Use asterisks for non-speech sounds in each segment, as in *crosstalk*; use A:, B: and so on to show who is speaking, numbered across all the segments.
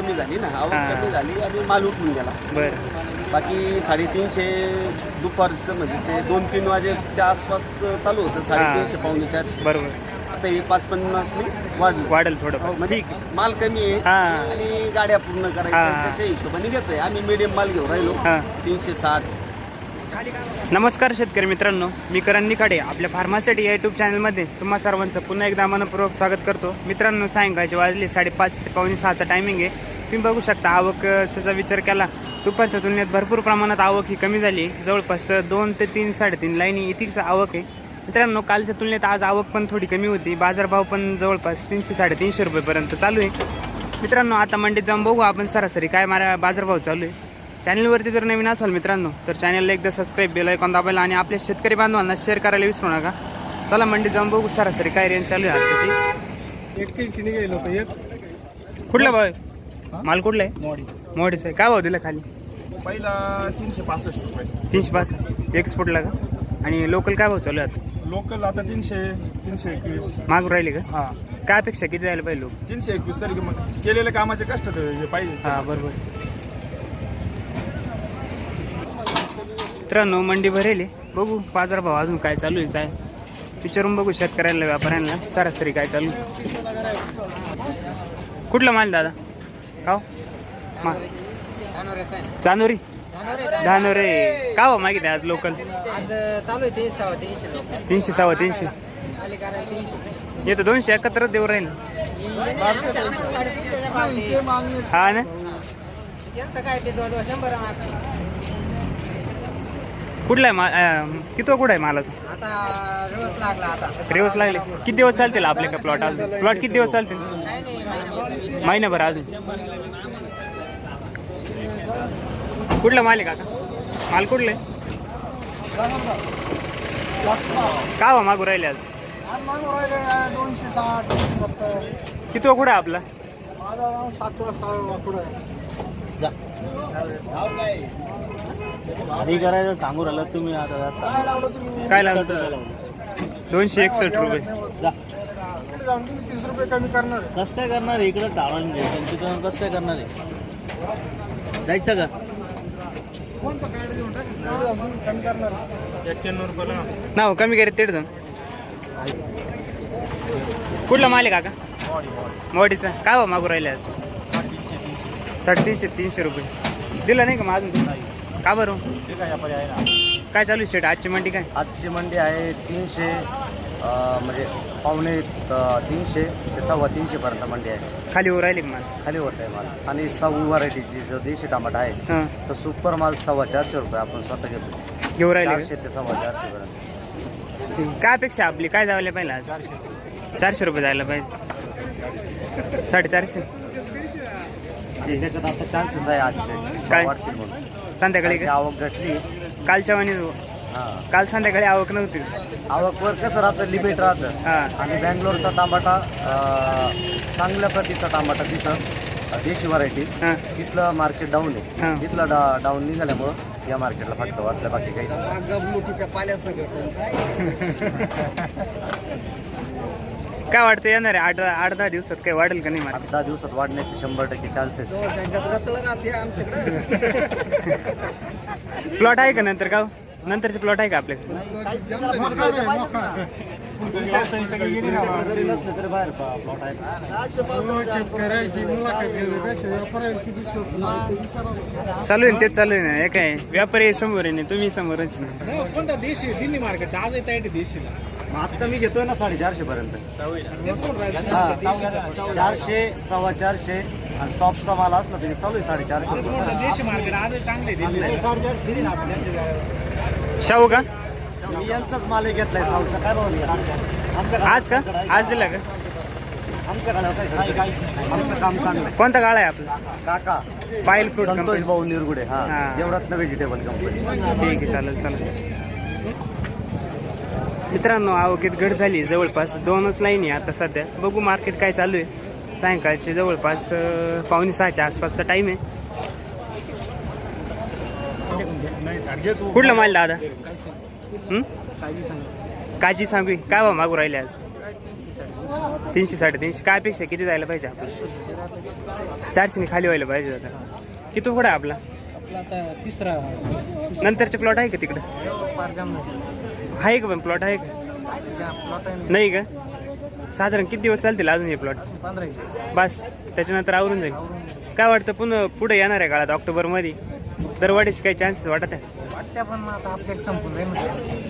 A: कमी झाली ना आवक
B: हा.
A: कमी झाली आणि माल उठून गेला.
B: बरं.
A: बाकी साडेतीनशे दुपारचं म्हणजे ते दोन तीन वाजेच्या आसपास चालू होतं साडेतीनशे पावणे चारशे.
B: बरोबर.
A: आता हे पाच पन्नासने वाढलं.
B: वाढेल
A: हो,
B: थोडं
A: म्हणजे
B: ठीक
A: माल कमी आहे
B: हा.
A: आणि गाड्या पूर्ण करायच्या
B: हा.
A: त्याच्या हिशोबाने घेतोय. आम्ही मिडियम माल घेऊन राहिलो.
B: हां.
A: तीनशे साठ
B: नमस्कार शेतकरी मित्रांनो मी करण निखाडे आपल्या फार्मासिटी या यूट्यूब चॅनलमध्ये तुम्हा सर्वांचं पुन्हा एकदा मनपूर्वक स्वागत करतो. मित्रांनो सायंकाळचे वाजले साडेपाच ते पावणे सहाचा टायमिंग आहे. तुम्ही बघू शकता आवकचा विचार केला दुपारच्या तुलनेत भरपूर प्रमाणात आवक ही कमी झाली जवळपास दोन ते तीन साडेतीन लाईनी इतकीच आवक आहे. मित्रांनो कालच्या तुलनेत आज आवक पण थोडी कमी होती. बाजारभाव पण जवळपास तीनशे साडेतीनशे रुपयेपर्यंत चालू आहे. मित्रांनो आता मंडीत जाऊन बघू आपण सरासरी काय मारा बाजारभाव चालू आहे. चॅनलवरती जर नवीन असाल मित्रांनो तर चॅनलला एकदा सबस्क्राईब बेल ऐकून दाबायला आणि आपल्या शेतकरी बांधवांना शेअर करायला विसरू नका. चला मंडीत जाऊन बघू सरासरी काय रेंज चालू आहे
C: एक्क्याऐंशी निघालो होतं एक.
B: कुठला भाव आहे? माल कुठला आहे?
C: मॉडी.
B: मोडीचं आहे. काय भाव दिला खाली?
C: पहिला तीनशे पासष्ट रुपये.
B: तीनशे पाच एक्सपोर्टला का? आणि लोकल काय भाव चालू आहे आता?
C: लोकल आता तीनशे तीनशे एकवीस.
B: मागून राहिले का?
C: हा.
B: काय अपेक्षा किती जायला पाहिजे लोक?
C: तीनशे एकवीस तरी मग केलेल्या कामाचे कष्ट पाहिजे.
B: हा बरोबर. मित्रांनो मंडी भरेल. आहे. बघू बाजार भाव अजून काय चालू आहे काय विचारून बघू शेतकऱ्याला व्यापाऱ्यांना सरासरी काय चालू आहे. कुठला माल दादा? काव? हो? मा चांदोरी धानोरे का हो मागितलं आज लोकल
D: तीनशे सव्वा तीनशे.
B: तीनशे तीनशे येतो दोनशे एकाहत्तर देऊ राहील हा ना
D: यांचं काय ते जवळ शंभर मागणी
B: कुठला आहे माल किती कुठं आहे मालाचा?
D: आता रोज लागला आता.
B: दिवस लागले. किती दिवस चालतील आपले का प्लॉट अजून? प्लॉट किती दिवस चालतील?
D: नाही
B: महिनाभर. अजून? कुठला माल आहे काका? माल कुठलं आहे? का हो मागू राहिले आज?
D: दोनशे साठ दोनशे सत्तर.
B: किती कुठं आहे आपला?
D: माझा सात वाजता पुढं
E: आधी करायचं सांगू राहिलं तुम्ही आता
D: काय लावलं तुम्ही?
B: काय लागतं दोनशे एकसष्ट रुपये.
E: जा.
D: इकडे जाऊन तुम्ही तीस रुपये कमी करणार आहे.
E: कसं काय करणार आहे? इकडं टाळून घ्यायचं तिथं कसं काय करणार आहे? जायचं का?
D: इकडे जाऊन तुम्ही कमी करणार आहे.
B: नाव कमी करीत तेड जाऊन. कुठला माल आहे काका? मोडीचा काय भाव मागू राहिले आज? साडेतीनशे तीनशे रुपये. दिला नाही का मग अजून? का बरं?
A: ठीक आहे ना.
B: काय चालू आहे शेट? आजची मंडी काय?
A: आजची मंडी आहे तीनशे अं, म्हणजे पावणे अं, तीनशे ते सव्वा तीनशेपर्यंत मंडी आहे.
B: खाली वर राहिले का माल?
A: खाली होत आहे माल. आणि सव्वा व्हरायटीची जो देशी टमाटा आहे
B: हां.
A: तर सुपर माल सव्वा चारशे रुपये आपण स्वतः घेतो.
B: घेऊ राहिले
A: चारशे ते सव्वा चारशे पर्यंत.
B: का? काय अपेक्षा आपली? काय जायला पाहिजे आज? चारशे रुपये जायला पाहिजे. साडेचारशे?
A: आणि त्याच्यात आता चान्सेस आहे आजचे.
B: काय?
A: वाढतील म्हणून.
B: संध्याकाळी
A: की? आवक घटली.
B: कालच्या वाणी
A: हा.
B: काल संध्याकाळी आवक नव्हती.
A: आवकवर कसं राहतं? लिमिट राहतं.
B: हा.
A: आणि बँगलोरचा टमाटा अं, चांगल्या प्रतीचा टमाटा तिथं अं, देशी व्हरायटी
B: हां.
A: तिथलं मार्केट डाऊन
B: हा.
A: आहे तिथलं डा डाऊन निघाल्यामुळं या मार्केटला फटका वाचल्या बाकी
D: पाल्यासंग *laughs* काय
B: वाटतं येणार आहे? आठ आठ दहा दिवसात काय वाढेल का नाही
A: आठ दहा दिवसात वाढण्याचे शंभर टक्के चान्सेस
D: राहते आमच्याकडे. *laughs*
B: प्लॉट आहे का नंतर का हो? नंतरचे प्लॉट आहे का आपल्याकडे
A: आहे.
B: चालू आहे ना, तेच चालू आहे ना. हे काय व्यापारी समोर आहे ना तुम्ही समोरच ना.
C: कोणता देशी दिल्ली मार्केट. आज येत आहे देशीला.
A: मग आता मी घेतोय ना साडेचारशे पर्यंत. हा चारशे सव्वा चारशे आणि टॉपचा माल असला तरी चालू आहे साडेचारशे.
B: शाहू का?
A: मी यांचाच माल एक घेतलाय साऊथचा. काय भाव
B: आज का? आज दिला का?
A: आमचं काम चांगलं आहे.
B: कोणता गाळा आहे आपला?
A: काका.
B: पायल फ्रूट
A: संतोष भाऊ निरगुडे हा.
B: हा.
A: देवरत्न व्हेजिटेबल कंपनी
B: ठीक आहे चालेल चालेल. मित्रांनो आवकीत घट झाली. जवळपास दोनच लाईन आहे आता सध्या. बघू मार्केट काय चालू आहे. सायंकाळचे जवळपास पावणे सहाच्या आसपासचा टाईम आहे. कुठला माल दादा? काजी सांगू काय भाव मागू राहिले आज? तीनशे साडेतीनशे. काय अपेक्षा किती जायला पाहिजे आपण? चारशेने खाली व्हायला पाहिजे आता. किती पुढे आपला?
D: तिसरा.
B: नंतरचे प्लॉट आहे का तिकडं? आहे का पण प्लॉट आहे का? नाही का? साधारण किती दिवस चालतील अजून हे प्लॉट बस त्याच्यानंतर आवरून जाईल. काय वाटतं पुन्हा पुढे येणार आहे काळात ऑक्टोबरमध्ये दरवाढीचे काही चान्सेस वाटत आहे.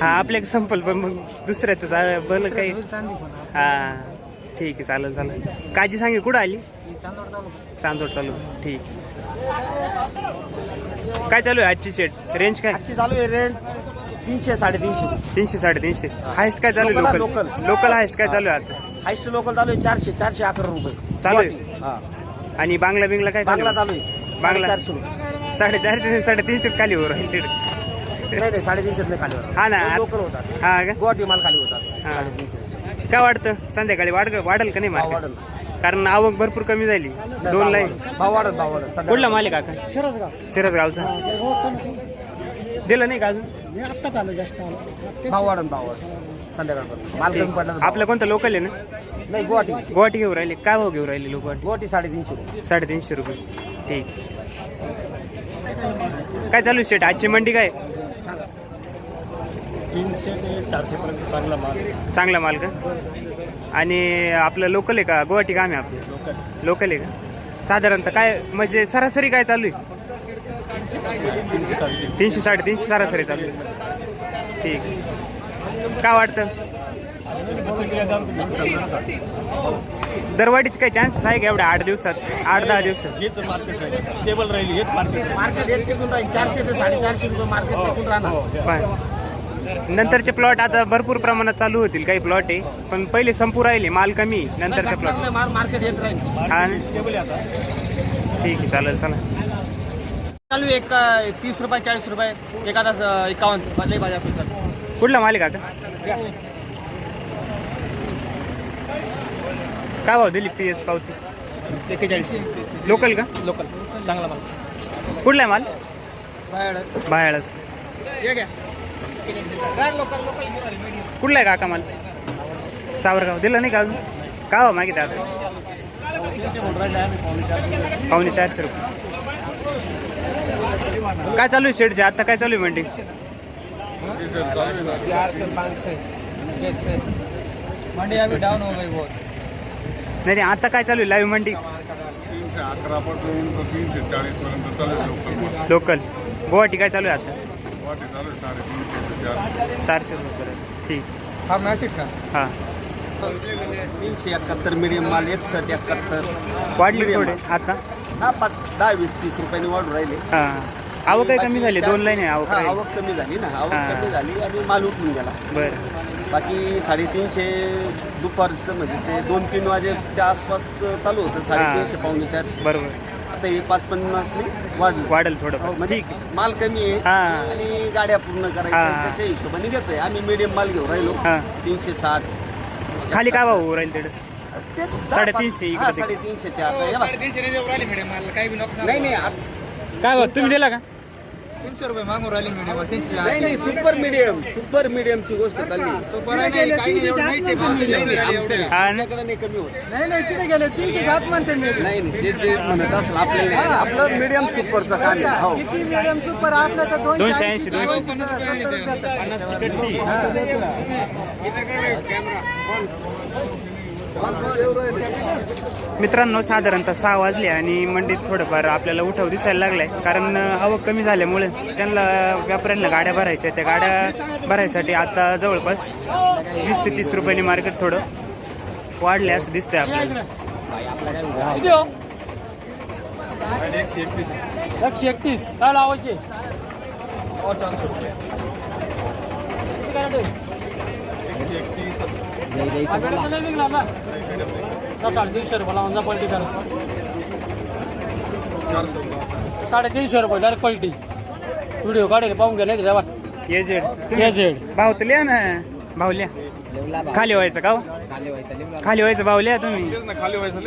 B: हा आपल्या एक संपल पण मग दुसऱ्याचं भलं काही. हा ठीक आहे चालेल चालेल. काजी सांगे कुठं आली? चांदोड चालू ठीक. काय चालू आहे आजची शेट रेंज काय?
F: आजची चालू आहे रेंज तीनशे साडेतीनशे.
B: तीनशे साडेतीनशे. हायस्ट काय चालू आहे
F: लोकल,
B: लोकल
F: लोकल.
B: हायस्ट काय चालू आहे आता?
F: हायस्ट लोकल चालू आहे चारशे चारशे अकरा रुपये.
B: चालू आहे?
F: गुवाहाटी. हा.
B: आणि बांगला बिंगला काय
F: बांगला
B: चालू
F: चालू आहे.
B: बांगला.
F: चारशे रुपये.
B: साडेचारशे साडेतीनशे खाली वर राहील तिकडे.
F: नाही नाही साडेतीनशे नाही खाली होतात.
B: हा ना,
F: दोन
B: आत-
F: लोकल होतात.
B: हा का?
F: गुवाहाटी माल खाली होतात.
B: हा.
F: साडेतीनशे
B: काय वाटतं संध्याकाळी वाढ वाढेल का नाही
F: भाव
B: मार्केट
F: वाढल.
B: कारण आवक भरपूर कमी झाली. दोन लाईन
F: भाव वाढत भाव सध्या
B: कुठला माल आहे काका?
D: शिरसगाव. नाही.
B: दिलं नाही का अजून?
D: आत्ताच आलं जास्त आलं.
F: भाव वाढत भाव वाढत संध्याकाळपर्यंत माल कमी पडला तर भाव
B: आपलं कोणतं लोकल आहे ना?
F: वाढत. नाही गुवाहाटी.
B: गुवाहाटी घेऊन राहिले. काय भाव घेऊन राहिले लोक?
F: गुवाहाटी साडेतीनशे रुपये.
B: साडेतीनशे रुपये. ठीक. काय चालू आहे शेट? आजची मंडी काय?
G: तीनशे ते चारशे पर्यंत चांगला माल
B: चांगला माल का? आणि आपलं लोकल आहे का? गुवाहाटी काम आहे आपलं? लोकल आहे का? साधारणतः काय म्हणजे सरासरी काय चालू आहे?
G: तीनशे साडेतीन
B: तीनशे साडेतीनशे सरासरी चालू. आहे ठीक. काय वाटतं? दरवाढीचे काही चान्सेस आहे का एवढ्या आठ दिवसात आठ दहा दिवसात?
G: हेच मार्केट राहील स्टेबल राहील हेच मार्केट
F: मार्केट रेट टिकून राहील. चारशे ते साडेचारशे रुपये मार्केट टिकून राहणार.
B: पण नंतरचे प्लॉट आता भरपूर प्रमाणात चालू होतील काही प्लॉट आहे. पण पहिले संपू राहिले माल कमी नंतरचे प्लॉट
F: मार्केट येत राहील.
B: हा ना?
G: स्टेबल आहे आता.
B: ठीक आहे चालेल चला.
F: चालू एक तीस रुपये चाळीस रुपये एखादा एकावन्न बदलाही भाजी असेल तर.
B: कुठला माल आहे काका काय भाव दिली पी एस पावती?
F: एक्केचाळीस.
B: लोकल का?
F: लोकल चांगला माल.
B: कुठला आहे माल
F: बाहेर
B: बाहेरच कुठला आहे काका माल? सावरगाव. दिलं नाही का अजून? का भाव मागितलं आता? पावणे चारशे रुपये. काय चालू आहे शेडचे? आता काय चालू आहे मंडी
F: मंडी अभी डाऊन हो गई बहुत.
B: नाही नाही, आता काय चालू आहे? लाईव्ह मंडी?
H: तीनशे अकरा पासून तर तीनशे चाळीस पर्यंत चालू आहे लोकल
B: गुवाहाटी काय चालू आहे आता?
H: वाटे चालू आहे साडेतीनशे ते चारशे.
B: चारशे रुपये ठीक.
F: हा का?
B: हां.
F: तीनशे एकाहत्तर मीडियम माल एकसष्ट एकाहत्तर.
B: वाढली थोडे आता?
F: हा पाच दहा वीस तीस रुपयांनी वाढून राहिले.
B: हां. आवक काही कमी झाली दोन लाईन आहे आवक
F: हा. आवक कमी झाली ना आवक
B: हा.
F: कमी झाली आणि माल उठून गेला.
B: बरं.
F: बाकी साडेतीनशे दुपारचं म्हणजे ते दोन तीन वाजेच्या आसपास चालू होतं साडेतीनशे पावणे चारशे.
B: बरोबर.
F: आता हे पाच पन्नासने वाढलं.
B: वाढेल
F: हो,
B: थोडं
F: म्हणजे
B: ठीक आहे.
F: माल कमी आहे
B: हा.
F: आणि गाड्या पूर्ण करायच्या
B: हा.
F: त्याच्या हिशोबाने घेतोय. आम्ही मीडियम माल घेऊन राहिलो.
B: हा.
F: तीनशे साठ.
B: खाली काय भाव होऊ राहील तिकडे?
F: तेच दहा
B: साडेतीनशे इकडे
F: हा,
B: तिकडे.
F: साडेतीनशेचे आता हे बघ. नाही नाही आत-
B: काय भाव? तुम्ही दिला का?
D: तीनशे रुपये मागून राहिले मीडियम तीनशे
F: नाही नाही सुपर मीडियम सुपर मीडियमची गोष्ट चालली. नाही, नाही, आमचं-
B: हा ना?
F: आमच्याकडे नाही कमी होत.
D: नाही नाही तिथे गेले तीनशे सात म्हणते मी.
F: नाही नाही जे म्हणत असेल आपल्याला नाही. आपलं मीडियम सुपरचं काम आहे. हो.
D: किती मीडियम सुपर असलं तर दोनशे
B: दोनशे ऐंशी दोनशे मित्रांनो साधारणतः सहा वाजले आणि मंडीत थोडंफार आपल्याला उठाव दिसायला लागलाय. कारण आवक कमी झाल्यामुळे त्यांना व्यापाऱ्यांना गाड्या भरायच्या त्या गाड्या भरायसाठी आता जवळपास वीस ते तीस रुपयांनी मार्केट थोडं वाढले असं दिसतंय आपल्याला.
G: एकशे एकतीस. काय लावायचे? साडेतीनशे रुपये लावून जा पलटी करा साडेतीनशे रुपये डायरेक्ट पलटी. व्हिडिओ काढेल पाहून गेले जेव्हा
B: ये जेड
G: हे जेड
B: भाव तर लिहा ना भाव लिहा खाली व्हायचं का हो? खाली व्हायचं भाव लिहा तुम्ही.
H: तेच ना खाली व्हायचं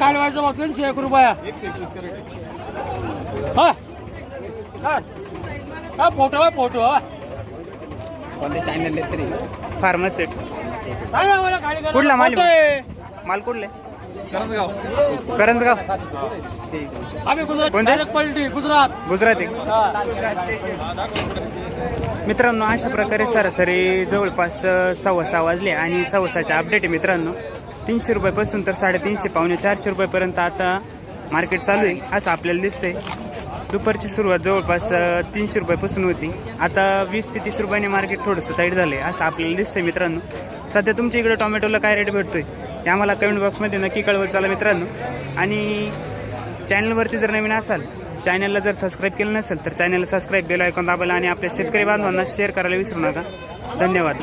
G: खाली व्हायचं भाऊ तीनशे एक रुपया.
H: एकशे
G: हा. हा. फोटो हा फोटो हा. नाही करा.
B: कुठला माल? माल कुठले करंजगाव. कोणते?
G: पलटी गुजरात.
B: गुजराती. मित्रांनो अशा प्रकारे सरासरी जवळपास सव्वा सहा वाजले आणि सव्वा सहाचे अपडेट आहे मित्रांनो. तीनशे रुपयापासून तर साडेतीनशे पावणे चारशे रुपयापर्यंत आता मार्केट चालू आहे असं आपल्याला दिसतंय. दुपारची सुरुवात जवळपास तीनशे रुपयापासून होती. आता वीस ते तीस रुपयाने मार्केट थोडंसं टाईट झालं आहे असं आपल्याला दिसतंय मित्रांनो. सध्या तुमच्या इकडे टोमॅटोला काय रेट भेटतोय? हे आम्हाला कमेंट बॉक्समध्ये नक्की कळवत चला मित्रांनो. आणि चॅनलवरती जर नवीन असाल चॅनलला जर सबस्क्राईब केलं नसेल तर चॅनलला सबस्क्राईब बेल ऐकून दाबायला आणि आपल्या शेतकरी बांधवांना शेअर करायला विसरू नका. धन्यवाद.